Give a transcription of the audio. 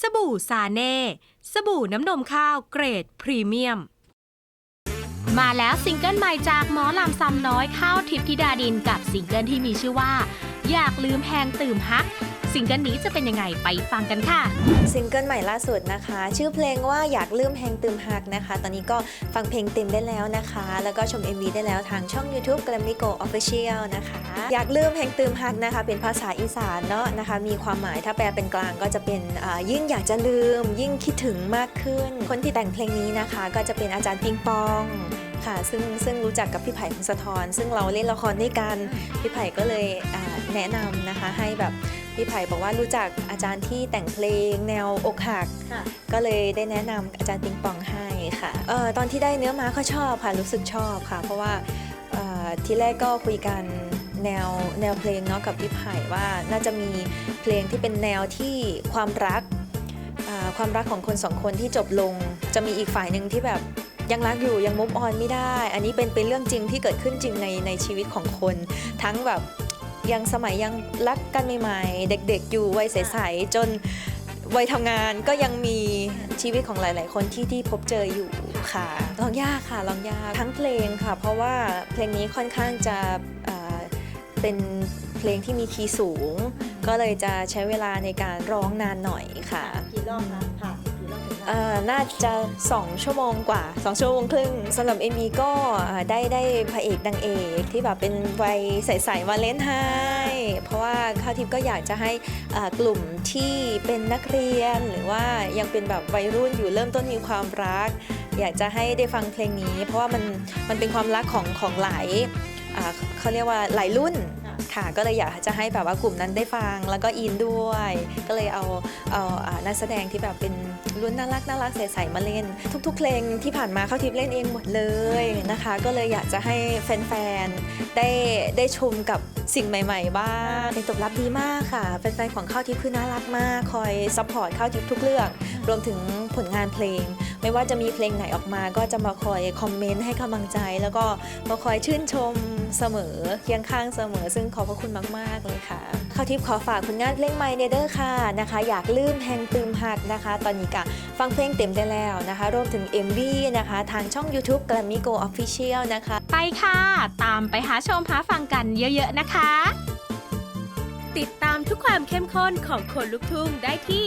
สบู่ซาเน่ สบู่น้ำนมข้าวเกรดพรีเมียม มาแล้วซิงเกิลใหม่จากหมอลำซำน้อยข้าวทิพย์ธิดาดินกับซิงเกิลที่มีชื่อว่า อยากลืมแหงตื่มฮัก ซิงเกิลนี้จะเป็นยังไงไปฟังกันค่ะ ซิงเกิลใหม่ล่าสุดนะคะ ชื่อเพลงว่าอยากลืมแหงตืมหักนะคะ ตอนนี้ก็ฟังเพลงเต็มได้แล้วนะคะ แล้วก็ชม MV ได้แล้วทางช่อง YouTube g r a m m y Go Official นะคะ อยากลืมแหงตืมหักนะคะ เป็นภาษาอีสานเนาะนะคะ มีความหมายถ้าแปลเป็นกลางก็จะเป็นยิ่งอยากจะลืม ยิ่งคิดถึงมากขึ้น คนที่แต่งเพลงนี้นะคะ ก็จะเป็นอาจารย์ปิงปองค่ะซึ่งซึ่งรู้จักกับพี่ไผ่พงศธรซึ่งเราเล่นละครด้วยกัน พี่ไผ่ก็เลยแนะนำนะคะให้แบบ พี่ไผ่บอกว่ารู้จักอาจารย์ที่แต่งเพลงแนวอกหักก็เลยได้แนะนำอาจารย์ปิงปองให้ค่ะเออตอนที่ได้เนื้อมาก็ชอบค่ะรู้สึกชอบค่ะ เพราะว่าเอ่อที่แรกก็คุยกันแนวแนวเพลงเนาะกับพี่ไผ่ว่าน่าจะมีเพลงที่เป็นแนวที่ความรักอ่าความรักของคนสองคนที่จบลง จะมีอีกฝ่ายหนึ่งที่แบบยังรักอยู่ยังมุฟออนไม่ได้ อันนี้เป็นเป็นเรื่องจริงที่เกิดขึ้นจริงในในชีวิตของคน ทั้งแบบ ยังสมัยยังรักกันใหม่ๆ เด็กๆ อยู่วัยใสๆจนวัยทำงานก็ยังมีชีวิตของหลาย ๆ คนที่ที่พบเจออยู่ค่ะลองยากค่ะลองยากทั้งเพลงค่ะ เพราะว่าเพลงนี้ค่อนข้างจะเเป็นเพลงที่มีคีย์สูง ก็เลยจะใช้เวลาในการร้องนานหน่อยค่ะ กี่รอบคะผ่านกี่รอบถึงเอ่อน่าจะ 2 ชั่วโมงกว่า 2 ชั่วโมงครึ่งสำหรับเอมีก็เอ่อได้ได้พระเอกนางเอกที่แบบเป็นวัยใสๆวาเลนไทน์เพราะว่าข้าวทิพย์ก็อยากจะให้เอ่อกลุ่มที่เป็นนักเรียน หรือว่ายังเป็นแบบวัยรุ่นอยู่เริ่มต้นมีความรัก อยากจะให้ได้ฟังเพลงนี้ เพราะว่ามันมันเป็นความรักของของหลายอ่าเขาเรียกว่าหลายรุ่น ค่ะก็เลยอยากจะให้แบบว่ากลุ่มนั้นได้ฟังแล้วก็อินด้วย ก็เลยเอาเอาอ่านักแสดงที่แบบเป็นรุ่นน่ารักน่ารักใสๆมาเล่น ทุก ๆ เพลงที่ผ่านมาเข้าทิพเล่นเองหมดเลยนะคะ ก็เลยอยากจะให้แฟนๆได้ได้ชมกับสิ่งใหม่ ๆ บ้างเป็นตอบรับดีมากค่ะแฟนๆของข้าวทิพย์คือน่ารักมาก คอยซัพพอร์ตข้าวทิพย์ทุกเรื่อง รวมถึงผลงานเพลง ไม่ว่าจะมีเพลงไหนออกมา ก็จะมาคอยคอมเมนต์ให้กำลังใจ แล้วก็มาคอยชื่นชมเสมอเคียงข้างเสมอ ซึ่งขอบพระคุณมาก ๆ เลยค่ะข้าวทิพย์ขอฝากผลงานเพลงใหม่เนเดอร์ค่ะนะคะ อยากลืมแหงตืมหักนะคะ ตอนนี้กะฟังเพลงเต็มได้แล้วนะคะ รวมถึง MV นะคะ ทางช่อง YouTube g r a m m y Go Official นะคะ ไปค่ะ ตามไปหาชมหาฟังกันเยอะ ๆ นะคะ ติดตามทุกความเข้มข้นของคนลุกทุ่งได้ที่